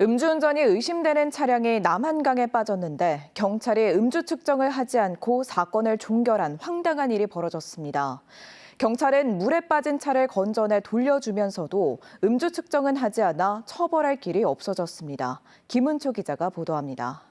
음주운전이 의심되는 차량이 남한강에 빠졌는데 경찰이 음주 측정을 하지 않고 사건을 종결한 황당한 일이 벌어졌습니다. 경찰은 물에 빠진 차를 건져내 돌려주면서도 음주 측정은 하지 않아 처벌할 길이 없어졌습니다. 김은초 기자가 보도합니다.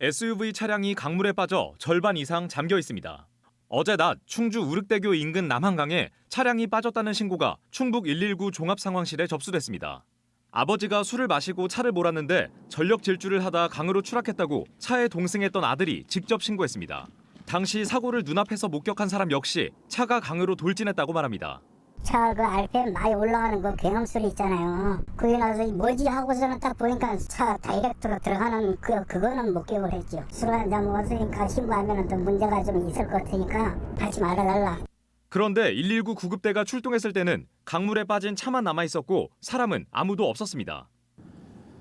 SUV 차량이 강물에 빠져 절반 이상 잠겨 있습니다. 어제 낮 충주 우륵대교 인근 남한강에 차량이 빠졌다는 신고가 충북 119 종합상황실에 접수됐습니다. 아버지가 술을 마시고 차를 몰았는데 전력 질주를 하다 강으로 추락했다고 차에 동승했던 아들이 직접 신고했습니다. 당시 사고를 눈앞에서 목격한 사람 역시 차가 강으로 돌진했다고 말합니다. 차 그 RPM 많이 올라가는 그 경험 소리 있잖아요. 그게 나서 이 뭐지 하고서는 딱 보니까 차 다이렉트로 들어가는 그 그거는 목격을 했죠. 술 한잔 먹었으니까 신고하면은 또 문제가 좀 있을 것 같으니까 하지 말아달라. 그런데 119 구급대가 출동했을 때는 강물에 빠진 차만 남아 있었고 사람은 아무도 없었습니다.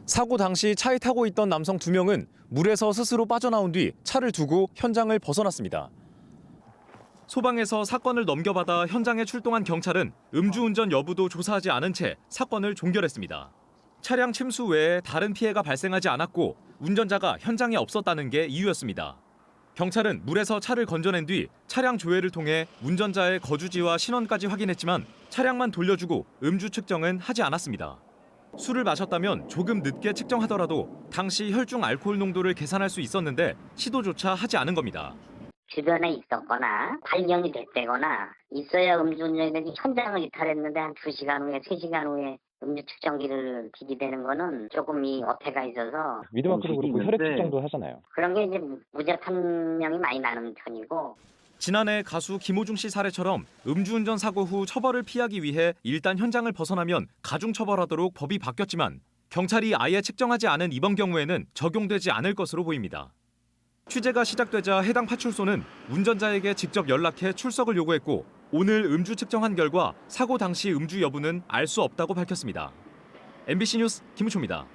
사고 당시 차에 타고 있던 남성 두 명은 물에서 스스로 빠져나온 뒤 차를 두고 현장을 벗어났습니다. 소방에서 사건을 넘겨받아 현장에 출동한 경찰은 음주운전 여부도 조사하지 않은 채 사건을 종결했습니다. 차량 침수 외에 다른 피해가 발생하지 않았고 운전자가 현장에 없었다는 게 이유였습니다. 경찰은 물에서 차를 건져낸 뒤 차량 조회를 통해 운전자의 거주지와 신원까지 확인했지만 차량만 돌려주고 음주 측정은 하지 않았습니다. 술을 마셨다면 조금 늦게 측정하더라도 당시 혈중 알코올 농도를 계산할 수 있었는데 시도조차 하지 않은 겁니다. 주변에 있었거나 발견이 됐다거나 있어야 음주 운전이 현장을 이탈했는데 한 2시간 후에 3시간 후에 음주 측정기를 비기되는 거는 조금 이 어폐가 있어서 위드마크도 그렇고 혈액 측정도 하잖아요. 그런 게 이제 무죄 판명이 많이 나는 편이고 지난해 가수 김호중 씨 사례처럼 음주운전 사고 후 처벌을 피하기 위해 일단 현장을 벗어나면 가중 처벌하도록 법이 바뀌었지만 경찰이 아예 측정하지 않은 이번 경우에는 적용되지 않을 것으로 보입니다. 취재가 시작되자 해당 파출소는 운전자에게 직접 연락해 출석을 요구했고 오늘 음주 측정한 결과 사고 당시 음주 여부는 알 수 없다고 밝혔습니다. MBC 뉴스 김우초입니다.